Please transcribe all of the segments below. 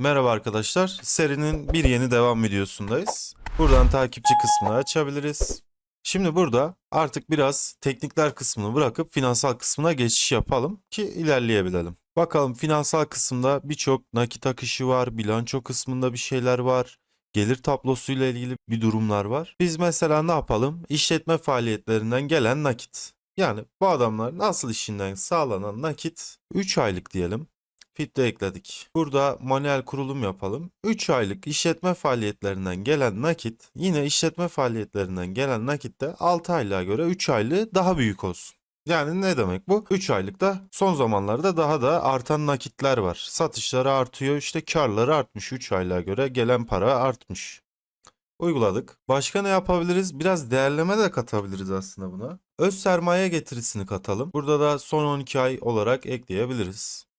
Merhaba arkadaşlar. Serinin bir yeni devam videosundayız. Buradan takipçi kısmını açabiliriz. Şimdi burada artık biraz teknikler kısmını bırakıp finansal kısmına geçiş yapalım ki ilerleyebilelim. Bakalım finansal kısımda birçok nakit akışı var, bilanço kısmında bir şeyler var, gelir tablosuyla ilgili bir durumlar var. Biz mesela ne yapalım? İşletme faaliyetlerinden gelen nakit. Yani bu adamların asıl işinden sağlanan nakit 3 aylık diyelim. Fitte ekledik. Burada manuel kurulum yapalım. 3 aylık işletme faaliyetlerinden gelen nakit yine işletme faaliyetlerinden gelen nakit de 6 aylığa göre 3 aylığı daha büyük olsun. Yani ne demek bu? 3 aylıkta son zamanlarda daha da artan nakitler var. Satışları artıyor işte karları artmış 3 aylığa göre gelen para artmış. Uyguladık. Başka ne yapabiliriz? Biraz değerleme de katabiliriz aslında buna. Öz sermaye getirisini katalım. Burada da son 12 ay olarak ekleyebiliriz.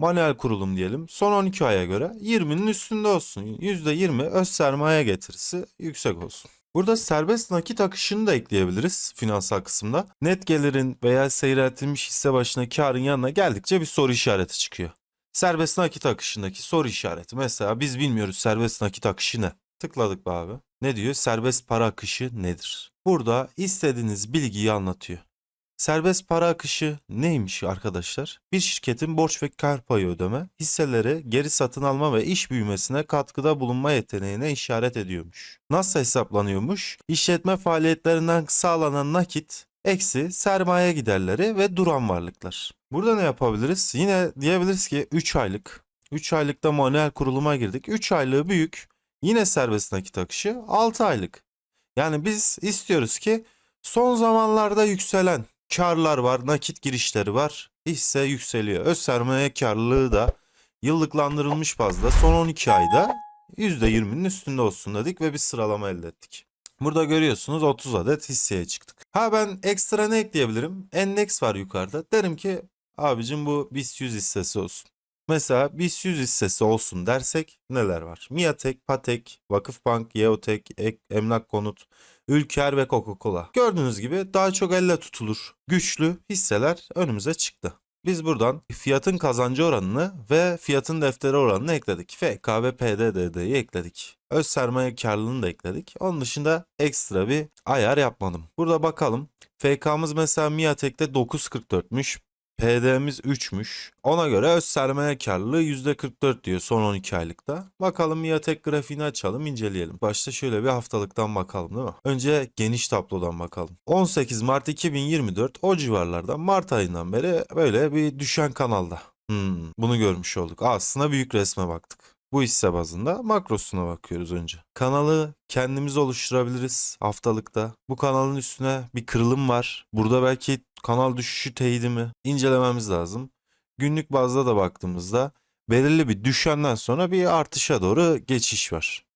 Manuel kurulum diyelim. Son 12 aya göre 20'nin üstünde olsun. %20 öz sermaye getirisi yüksek olsun. Burada serbest nakit akışını da ekleyebiliriz finansal kısımda. Net gelirin veya seyreltilmiş hisse başına karın yanına geldikçe bir soru işareti çıkıyor. Serbest nakit akışındaki soru işareti. Mesela biz bilmiyoruz serbest nakit akışı ne? Tıkladık abi. Ne diyor? Serbest para akışı nedir? Burada istediğiniz bilgiyi anlatıyor. Serbest para akışı neymiş arkadaşlar? Bir şirketin borç ve kar payı ödeme, hisseleri geri satın alma ve iş büyümesine katkıda bulunma yeteneğine işaret ediyormuş. Nasıl hesaplanıyormuş? İşletme faaliyetlerinden sağlanan nakit eksi sermaye giderleri ve duran varlıklar. Burada ne yapabiliriz? Yine diyebiliriz ki 3 aylık. 3 aylıkta manuel kuruluma girdik. 3 aylığı büyük. Yine serbest nakit akışı 6 aylık. Yani biz istiyoruz ki son zamanlarda yükselen karlar var, nakit girişleri var. Hisse yükseliyor. Öz sermaye karlılığı da yıllıklandırılmış bazda son 12 ayda %20'nin üstünde olsun dedik ve bir sıralama elde ettik. Burada görüyorsunuz 30 adet hisseye çıktık. Ha ben ekstra ne ekleyebilirim? Endeks var yukarıda. Derim ki abicim bu BIST 100 hissesi olsun. Mesela BIST 100 hissesi olsun dersek neler var? Miatek, Patek, Vakıfbank, Yeotek, Ek, Emlak Konut, Ülker ve Coca-Cola. Gördüğünüz gibi daha çok elle tutulur. Güçlü hisseler önümüze çıktı. Biz buradan fiyatın kazancı oranını ve fiyatın defteri oranını ekledik. FK ekledik. Öz sermaye karlılığını da ekledik. Onun dışında ekstra bir ayar yapmadım. Burada bakalım. FK'mız mesela Miatek'te 9.44'müş. PD'miz 3'müş. Ona göre öz sermaye karlılığı %44 diyor son 12 aylıkta. Bakalım Miatek grafiğini açalım inceleyelim. Başta şöyle bir haftalıktan bakalım değil mi? Önce geniş tablodan bakalım. 18 Mart 2024 o civarlarda Mart ayından beri böyle bir düşen kanalda. Hmm, bunu görmüş olduk. Aslında büyük resme baktık. Bu hisse bazında makrosuna bakıyoruz önce. Kanalı kendimiz oluşturabiliriz haftalıkta. Bu kanalın üstüne bir kırılım var. Burada belki kanal düşüşü teyidi mi? İncelememiz lazım. Günlük bazda da baktığımızda belirli bir düşenden sonra bir artışa doğru geçiş var.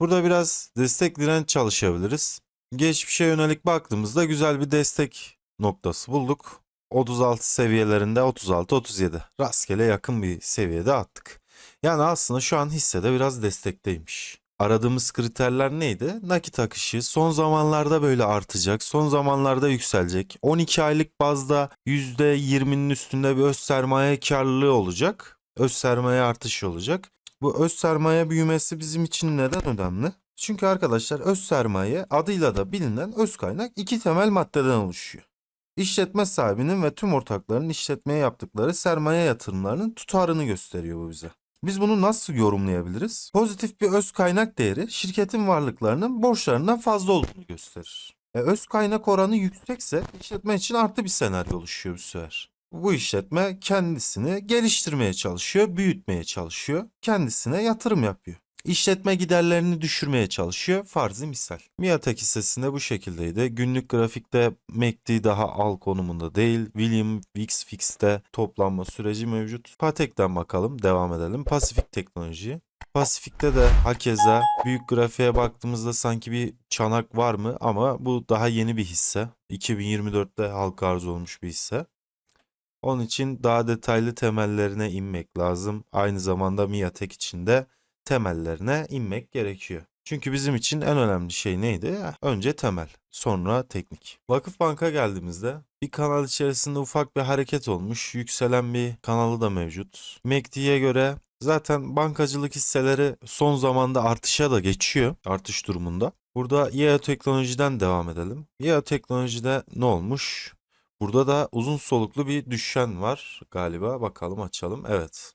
Burada biraz destek direnç çalışabiliriz. Geçmişe yönelik baktığımızda güzel bir destek noktası bulduk. 36 seviyelerinde 36-37 rastgele yakın bir seviyede attık. Yani aslında şu an hissede biraz destekteymiş. Aradığımız kriterler neydi? Nakit akışı son zamanlarda böyle artacak, son zamanlarda yükselecek. 12 aylık bazda %20'nin üstünde bir öz sermaye karlılığı olacak. Öz sermaye artışı olacak. Bu öz sermaye büyümesi bizim için neden önemli? Çünkü arkadaşlar öz sermaye adıyla da bilinen öz kaynak iki temel maddeden oluşuyor. İşletme sahibinin ve tüm ortakların işletmeye yaptıkları sermaye yatırımlarının tutarını gösteriyor bu bize. Biz bunu nasıl yorumlayabiliriz? Pozitif bir öz kaynak değeri şirketin varlıklarının borçlarından fazla olduğunu gösterir. E, öz kaynak oranı yüksekse işletme için artı bir senaryo oluşuyor bu sefer. Bu işletme kendisini geliştirmeye çalışıyor, büyütmeye çalışıyor, kendisine yatırım yapıyor. İşletme giderlerini düşürmeye çalışıyor. Farzi misal. Miatek hissesinde bu şekildeydi. Günlük grafikte MACD daha al konumunda değil. William Wix Fix'te toplanma süreci mevcut. Patek'ten bakalım. Devam edelim. Pasifik teknoloji. Pasifik'te de hakeza büyük grafiğe baktığımızda sanki bir çanak var mı ama bu daha yeni bir hisse. 2024'te halka arz olmuş bir hisse. Onun için daha detaylı temellerine inmek lazım. Aynı zamanda Miatek için de temellerine inmek gerekiyor. Çünkü bizim için en önemli şey neydi? Önce temel, sonra teknik. Vakıfbank'a geldiğimizde bir kanal içerisinde ufak bir hareket olmuş. Yükselen bir kanalı da mevcut. MACD'ye göre Zaten bankacılık hisseleri son zamanda artışa da geçiyor. Artış durumunda. Burada YEO Teknoloji'den devam edelim. YEO Teknoloji'de ne olmuş? Burada da uzun soluklu bir düşen var galiba. Bakalım açalım. Evet.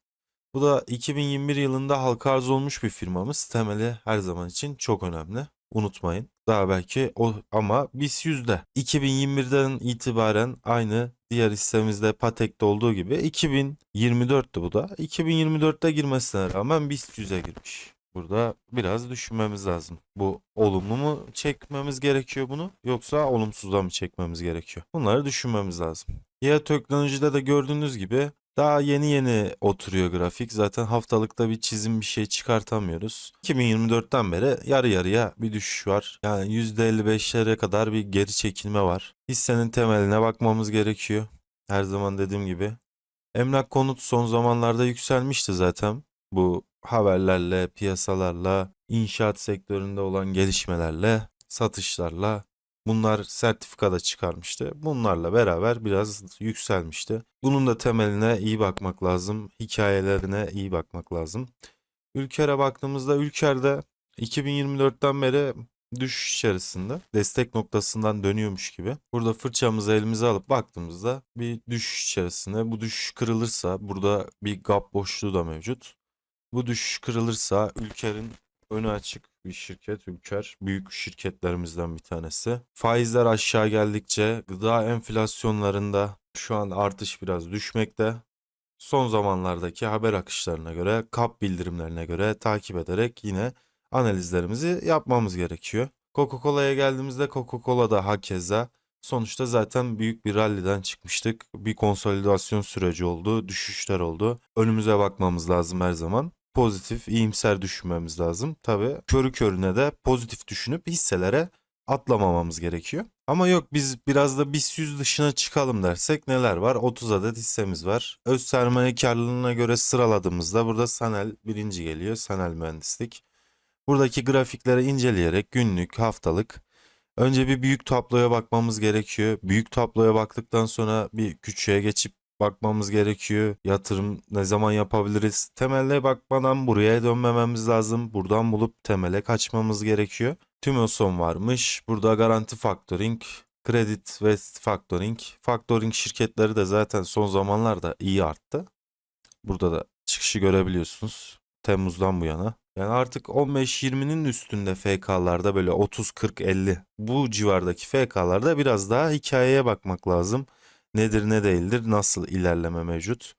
Bu da 2021 yılında halka arz olmuş bir firmamız. Temeli her zaman için çok önemli. Unutmayın. Daha belki o ama BIS yüzde. 2021'den itibaren aynı diğer hissemizde Patek'te olduğu gibi 2024'tü bu da. 2024'te girmesine rağmen BIS yüze girmiş. Burada biraz düşünmemiz lazım. Bu olumlu mu çekmemiz gerekiyor bunu yoksa olumsuzda mı çekmemiz gerekiyor? Bunları düşünmemiz lazım. Ya teknolojide de gördüğünüz gibi daha yeni yeni oturuyor grafik. Zaten haftalıkta bir çizim bir şey çıkartamıyoruz. 2024'ten beri yarı yarıya bir düşüş var. Yani %55'lere kadar bir geri çekilme var. Hissenin temeline bakmamız gerekiyor. Her zaman dediğim gibi. Emlak konut son zamanlarda yükselmişti zaten. Bu haberlerle, piyasalarla, inşaat sektöründe olan gelişmelerle, satışlarla bunlar sertifika da çıkarmıştı. Bunlarla beraber biraz yükselmişti. Bunun da temeline iyi bakmak lazım. Hikayelerine iyi bakmak lazım. Ülker'e baktığımızda Ülker'de 2024'ten beri düşüş içerisinde destek noktasından dönüyormuş gibi. Burada fırçamızı elimize alıp baktığımızda bir düşüş içerisinde. Bu düşüş kırılırsa burada bir gap boşluğu da mevcut. Bu düşüş kırılırsa Ülker'in önü açık bir şirket Ülker. Büyük şirketlerimizden bir tanesi. Faizler aşağı geldikçe gıda enflasyonlarında şu an artış biraz düşmekte. Son zamanlardaki haber akışlarına göre, kap bildirimlerine göre takip ederek yine analizlerimizi yapmamız gerekiyor. Coca-Cola'ya geldiğimizde Coca-Cola da hakeza sonuçta zaten büyük bir ralliden çıkmıştık. Bir konsolidasyon süreci oldu, düşüşler oldu. Önümüze bakmamız lazım her zaman. Pozitif, iyimser düşünmemiz lazım. Tabii körü körüne de pozitif düşünüp hisselere atlamamamız gerekiyor. Ama yok biz biraz da BIST 100 dışına çıkalım dersek neler var? 30 adet hissemiz var. Öz sermaye karlılığına göre sıraladığımızda burada Sanel birinci geliyor. Sanel Mühendislik. Buradaki grafikleri inceleyerek günlük, haftalık önce bir büyük tabloya bakmamız gerekiyor. Büyük tabloya baktıktan sonra bir küçüğe geçip bakmamız gerekiyor. Yatırım ne zaman yapabiliriz? Temelle bakmadan buraya dönmememiz lazım. Buradan bulup temele kaçmamız gerekiyor. Tümoson varmış. Burada garanti factoring, Credit West Factoring. Factoring şirketleri de zaten son zamanlarda iyi arttı. Burada da çıkışı görebiliyorsunuz. Temmuz'dan bu yana. Yani artık 15-20'nin üstünde FK'larda böyle 30, 40, 50 bu civardaki FK'larda biraz daha hikayeye bakmak lazım. Nedir ne değildir, nasıl ilerleme mevcut.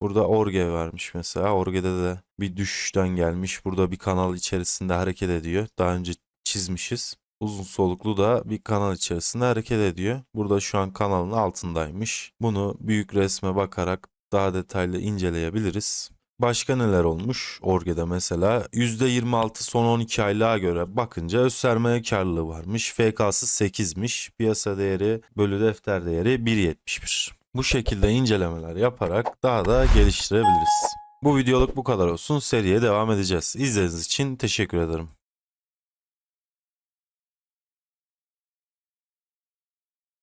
Burada Orge varmış mesela. Orge'de de bir düşüşten gelmiş. Burada bir kanal içerisinde hareket ediyor. Daha önce çizmişiz. Uzun soluklu da bir kanal içerisinde hareket ediyor. Burada şu an kanalın altındaymış. Bunu büyük resme bakarak daha detaylı inceleyebiliriz. Başka neler olmuş? Orge'de mesela %26 son 12 aylığa göre bakınca öz sermaye karlılığı varmış. FK'sı 8'miş. Piyasa değeri bölü defter değeri 1.71. Bu şekilde incelemeler yaparak daha da geliştirebiliriz. Bu videoluk bu kadar olsun. Seriye devam edeceğiz. İzlediğiniz için teşekkür ederim.